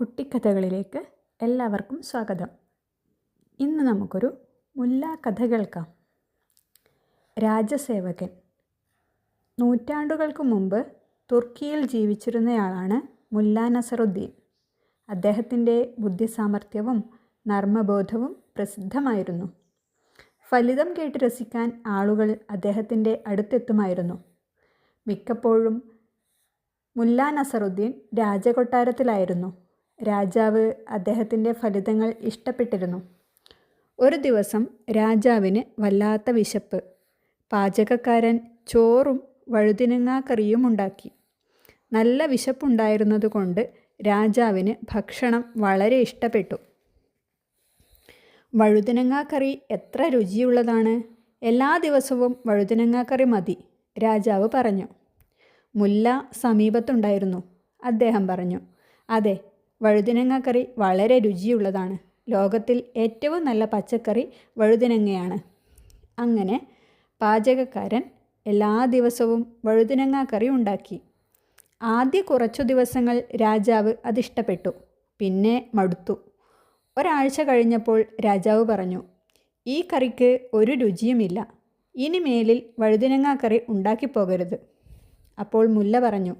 കുട്ടിക്കഥകളിലേക്ക് എല്ലാവർക്കും സ്വാഗതം. ഇന്ന് നമുക്കൊരു മുല്ല കഥ കേൾക്കാം രാജസേവകൻ. നൂറ്റാണ്ടുകൾക്ക് മുമ്പ് തുർക്കിയിൽ ജീവിച്ചിരുന്നയാളാണ് മുല്ല നസറുദ്ദീൻ. അദ്ദേഹത്തിന്റെ ബുദ്ധിസാമർഥ്യവും നർമ്മബോധവും പ്രസിദ്ധമായിരുന്നു. ഫലിതം കേട്ട് രസിക്കാൻ ആളുകൾ അദ്ദേഹത്തിന്റെ അടുത്തെത്തുമായിരുന്നു. മിക്കപ്പോഴും മുല്ല നസറുദ്ദീൻ രാജകൊട്ടാരത്തിലായിരുന്നു. രാജാവ് അദ്ദേഹത്തിന്റെ ഫലിതങ്ങൾ ഇഷ്ടപ്പെട്ടിരുന്നു. ഒരു ദിവസം രാജാവിന് വല്ലാത്ത വിശപ്പ്. പാചകക്കാരൻ ചോറും വഴുതിനങ്ങാക്കറിയും ഉണ്ടാക്കി. നല്ല വിശപ്പുണ്ടായിരുന്നതുകൊണ്ട് രാജാവിന് ഭക്ഷണം വളരെ ഇഷ്ടപ്പെട്ടു. വഴുതിനങ്ങാക്കറി എത്ര രുചിയുള്ളതാണ്. എല്ലാ ദിവസവും വഴുതിനങ്ങാക്കറി മതി രാജാവ് പറഞ്ഞു. മുല്ല സമീപത്തുണ്ടായിരുന്നു അദ്ദേഹം പറഞ്ഞു. അതെ വഴുതിനങ്ങക്കറി വളരെ രുചിയുള്ളതാണ്. ലോകത്തിൽ ഏറ്റവും നല്ല പച്ചക്കറി വഴുതിനങ്ങയാണ്. അങ്ങനെ പാചകക്കാരൻ എല്ലാ ദിവസവും വഴുതിനങ്ങാക്കറി ഉണ്ടാക്കി. ആദ്യ കുറച്ചു ദിവസങ്ങൾ രാജാവ് അതിഷ്ടപ്പെട്ടു. പിന്നെ മടുത്തു. ഒരാഴ്ച കഴിഞ്ഞപ്പോൾ രാജാവ് പറഞ്ഞു ഈ കറിക്ക് ഒരു രുചിയുമില്ല. ഇനി മേലിൽ വഴുതിനങ്ങാക്കറി ഉണ്ടാക്കിപ്പോകരുത്. അപ്പോൾ മുല്ല പറഞ്ഞു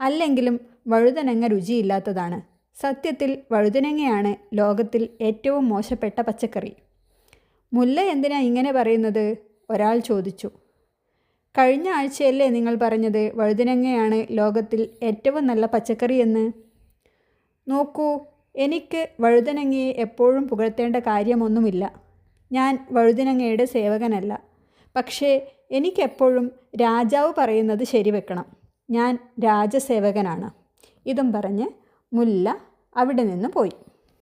അല്ലെങ്കിലും വഴുതനങ്ങ രുചിയില്ലാത്തതാണ്. സത്യത്തിൽ വഴുതനങ്ങയാണ് ലോകത്തിൽ ഏറ്റവും മോശപ്പെട്ട പച്ചക്കറി. മുല്ല എന്തിനാ ഇങ്ങനെ പറയുന്നത്? ഒരാൾ ചോദിച്ചു. കഴിഞ്ഞ ആഴ്ചയല്ലേ നിങ്ങൾ പറഞ്ഞത് വഴുതനങ്ങയാണ് ലോകത്തിൽ ഏറ്റവും നല്ല പച്ചക്കറി എന്ന്? നോക്കൂ എനിക്ക് വഴുതനങ്ങയെ എപ്പോഴും പുകഴ്ത്തേണ്ട കാര്യമൊന്നുമില്ല. ഞാൻ വഴുതനങ്ങയുടെ സേവകനല്ല. പക്ഷേ എനിക്കെപ്പോഴും രാജാവ് പറയുന്നത് ശരിവെക്കണം. ഞാൻ രാജസേവകനാണ്. ഇതും പറഞ്ഞ് മുല്ല അവിടെ നിന്ന് പോയി.